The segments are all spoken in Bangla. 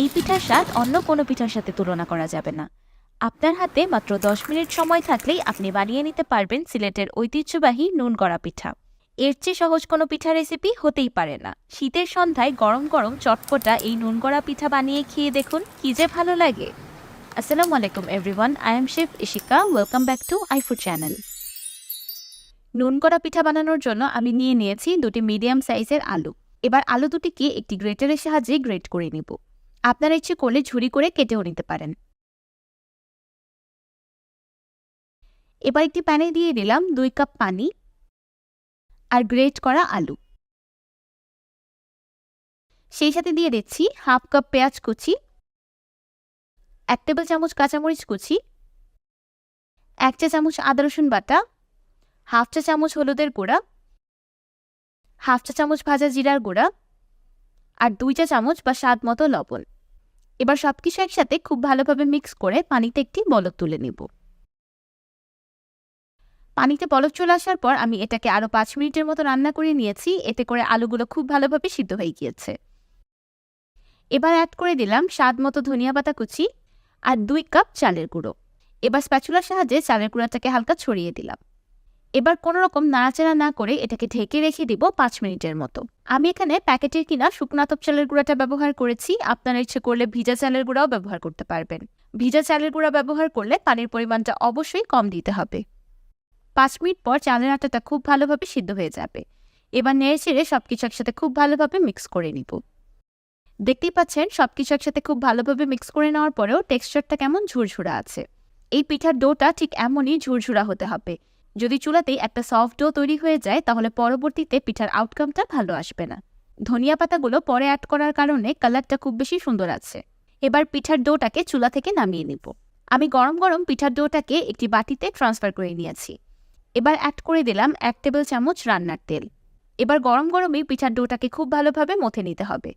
এই পিঠার স্বাদ অন্য কোনো পিঠার সাথে তুলনা করা যাবে না। আপনার হাতে মাত্র দশ মিনিট সময় থাকলেই আপনি বানিয়ে নিতে পারবেন সিলেটের ঐতিহ্যবাহী নুন গড়া পিঠা। এর চেয়ে সহজ কোনো পিঠা রেসিপি হতেই পারে না। শীতের সন্ধ্যায় গরম গরম চটপটা এই নুন গড়া পিঠা বানিয়ে খেয়ে দেখুন কি যে ভালো লাগে। আসসালামু আলাইকুম everyone, I am chef Ishika, welcome back to iFood channel. নুন করা পিঠা বানানোর জন্য আমি নিয়ে নিয়েছি দুটি মিডিয়াম সাইজের আলু। এবার আলু দুটিকে একটি গ্রেটারের সাহায্যে গ্রেট করে নিব। আপনারা ইচ্ছে করলে ঝুরি করে কেটেও নিতে পারেন। এবার একটি প্যানে দিয়ে দিলাম দুই কাপ পানি আর গ্রেট করা আলু। সেই সাথে দিয়ে দিচ্ছি হাফ কাপ পেঁয়াজ কুচি, এক টেবিল চামচ কাঁচামরিচ কুচি, এক চা চামচ আদা রসুন বাটা, হাফ চা চামচ হলুদের গুঁড়া, হাফ চা চামচ ভাজা জিরার গুঁড়া আর দুই চা চামচ বা স্বাদ মতো লবণ। এবার সব কিছু একসাথে খুব ভালোভাবে মিক্স করে পানিতে একটি বলক তুলে নিব। পানিতে বলক চলে আসার পর আমি এটাকে আরও পাঁচ মিনিটের মতো রান্না করে নিয়েছি, এতে করে আলুগুলো খুব ভালোভাবে সিদ্ধ হয়ে গিয়েছে। এবার অ্যাড করে দিলাম স্বাদ মতো ধনিয়া পাতা কুচি আর দুই কাপ চালের গুঁড়ো। এবার স্প্যাচুলার সাহায্যে চালের গুঁড়াটাকে হালকা ছড়িয়ে দিলাম। এবার কোনো রকম নাড়াচাড়া না করে এটাকে ঢেকে রেখে দিব পাঁচ মিনিটের মতো। আমি এখানে প্যাকেটের কিনা শুকনাতপ চালের গুঁড়াটা ব্যবহার করেছি। আপনারা ইচ্ছে করলে ভিজা চালের গুঁড়াও ব্যবহার করতে পারবেন। ভিজা চালের গুঁড়া ব্যবহার করলে পানির পরিমাণটা অবশ্যই কম দিতে হবে। পাঁচ মিনিট পর চালের আটাটা খুব ভালোভাবে সিদ্ধ হয়ে যাবে। এবার নেড়ে চেড়ে সব কিছু একসাথে খুব ভালোভাবে মিক্স করে নিব। দেখতেই পাচ্ছেন সব কিছু একসাথে খুব ভালোভাবে মিক্স করে নেওয়ার পরেও টেক্সচারটা কেমন ঝুরঝুরা আছে। এই পিঠার ডোটা ঠিক এমনই ঝুরঝুরা হতে হবে। যদি চুলাতেই একটা সফট ডো তৈরি হয়ে যায়, তাহলে পরবর্তীতে পিঠার আউটকামটা ভালো আসবে না। ধনিয়া পাতাগুলো পরে অ্যাড করার কারণে কালারটা খুব বেশি সুন্দর আছে। এবার পিঠার ডোটাকে চুলা থেকে নামিয়ে নিব। আমি গরম গরম পিঠার ডোটাকে একটি বাটিতে ট্রান্সফার করে নিয়েছি। এবার অ্যাড করে দিলাম এক টেবিল চামচ রান্নার তেল। এবার গরম গরমই পিঠার ডোটাকে খুব ভালোভাবে মথে নিতে হবে।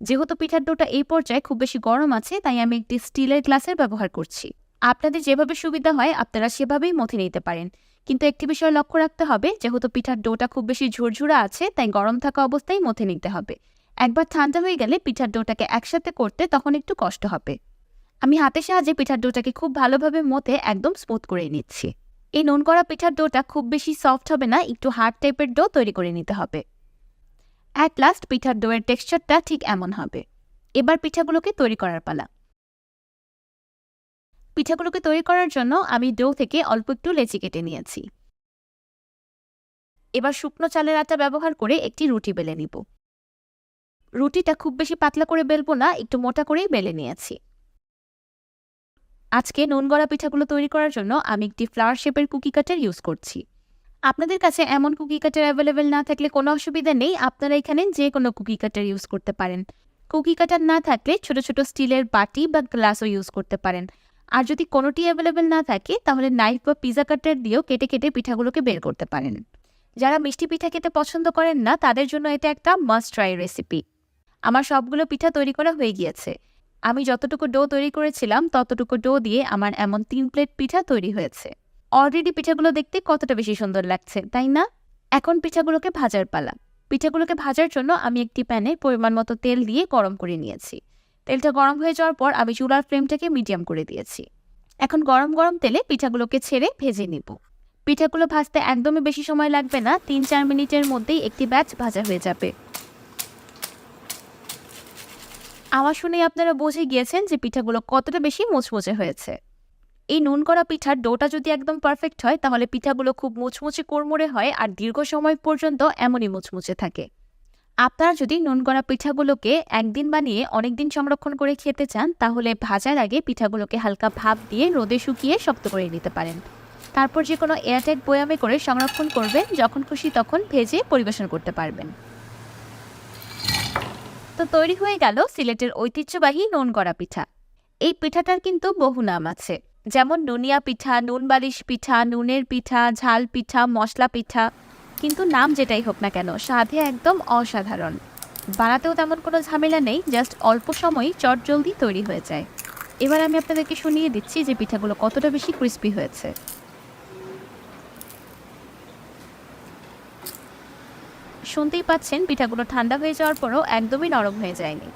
যেহেতু পিঠার ডোটা এই পর্যায়ে খুব বেশি গরম আছে, তাই আমি একটি স্টিলের গ্লাসের ব্যবহার করছি। আপনাদের যেভাবে সুবিধা হয়, আপনারা সেভাবেই মথে নিতে পারেন। কিন্তু একটি বিষয় লক্ষ্য রাখতে হবে, যেহেতু পিঠার ডোটা খুব বেশি ঝুরঝুরা আছে, তাই গরম থাকা অবস্থায় মথে নিতে হবে। একবার ঠান্ডা হয়ে গেলে পিঠার ডোটাকে একসাথে করতে তখন একটু কষ্ট হবে। আমি হাতের সাহায্যে পিঠার ডোটাকে খুব ভালোভাবে মথে একদম স্মুথ করে নিচ্ছি। এই নুন করা পিঠার ডোটা খুব বেশি সফট হবে না, একটু হার্ড টাইপের ডো তৈরি করে নিতে হবে। অ্যাট লাস্ট পিঠার ডোয়ের টেক্সচারটা ঠিক এমন হবে। এবার পিঠাগুলোকে তৈরি করার পালা। পিঠাগুলোকে তৈরি করার জন্য আমি ডো থেকে অল্প একটু লেচি কেটে নিয়েছি। এবার শুকনো চালের আটা ব্যবহার করে একটি রুটি বেলে নিব। রুটিটা খুব বেশি পাতলা করে বেলবো না, একটু মোটা করেই বেলে নিয়েছি। আজকে নুন গড়া পিঠাগুলো তৈরি করার জন্য আমি একটি ফ্লাওয়ার শেপের কুকি কাটার ইউজ করছি। আপনাদের কাছে এমন কুকি কাটার অ্যাভেলেবেল না থাকলে কোনো অসুবিধা নেই, আপনারা এখানে যে কোনো কুকি কাটার ইউজ করতে পারেন। কুকি কাটার না থাকলে ছোট ছোট স্টিলের বাটি বা গ্লাসও ইউজ করতে পারেন। আর যদি কোনোটি অ্যাভেলেবেল না থাকে, তাহলে নাইফ বা পিজা কাটার দিয়েও কেটে কেটে পিঠাগুলোকে বের করতে পারেন। যারা মিষ্টি পিঠা খেতে পছন্দ করেন না, তাদের জন্য এটা একটা মাস্ট ট্রাই রেসিপি আমার সবগুলো পিঠা তৈরি করা হয়ে গিয়েছে। আমি যতটুকু ডো তৈরি করেছিলাম, ততটুকু ডো দিয়ে আমার এমন তিন প্লেট পিঠা তৈরি হয়েছে। অলরেডি পিঠাগুলো দেখতে কতটা বেশি সুন্দর লাগছে, তাই না? এখন পিঠাগুলোকে ভাজার পালা। পিঠাগুলোকে ভাজার জন্য আমি একটি প্যানে পরিমাণ মতো তেল দিয়ে গরম করে নিয়েছি। তেলটা গরম হয়ে যাওয়ার পর আমি চুলার ফ্লেমটাকে মিডিয়াম করে দিয়েছি। এখন গরম গরম তেলে পিঠাগুলোকে ছেড়ে ভেজে নিব। পিঠাগুলো ভাজতে একদমই বেশি সময় লাগবে না, তিন চার মিনিটের মধ্যেই একটি ব্যাচ ভাজা হয়ে যাবে। আওয়াজ শুনেই আপনারা বুঝে গিয়েছেন যে পিঠাগুলো কতটা বেশি মুচমুচে হয়েছে। এই নুন করা পিঠার ডোটা যদি একদম পারফেক্ট হয়, তাহলে পিঠাগুলো খুব মুচমুচে কোরমুড়ে হয় আর দীর্ঘ সময় পর্যন্ত এমনই মুচমুচে থাকে। আপনারা যদি নুন করা পিঠাগুলোকে একদিন বানিয়ে অনেক দিন সংরক্ষণ করে খেতে চান, তাহলে ভাজার আগে পিঠাগুলোকে হালকা ভাপ দিয়ে রোদে শুকিয়ে শক্ত করে নিতে পারেন। তারপর যে কোনো এয়ারটাইট বয়ামে করে সংরক্ষণ করবেন, যখন খুশি তখন ভেজে পরিবেশন করতে পারবেন। তো তৈরি হয়ে গেল সিলেটের ঐতিহ্যবাহী নুন করা পিঠা। এই পিঠাটার কিন্তু বহু নাম আছে। যেমন নুনিয়া পিঠা, নুন বালিশ পিঠা, নুনের পিঠা, ঝাল পিঠা, মশলা পিঠা। কিন্তু নাম যেটাই হোক না কেন স্বাদে একদম অসাধারণ। বানাতেও তেমন কোনো ঝামেলা নেই জাস্ট অল্প সময়ই চট জলদি তৈরি হয়ে যায়। এবার আমি আপনাদেরকে শুনিয়ে দিচ্ছি যে পিঠাগুলো কতটা বেশি ক্রিস্পি হয়েছে। শুনতেই পাচ্ছেন, পিঠাগুলো ঠান্ডা হয়ে যাওয়ার পরও একদমই নরম হয়ে যায়নি।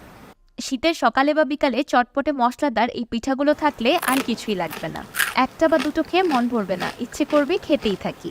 শীতের সকালে বা বিকালে চটপটে মশলাদার এই পিঠাগুলো থাকলে আর কিছুই লাগবে না। একটা বা দুটো খেয়ে মন ভরবে না, ইচ্ছে করবে খেতেই থাকি।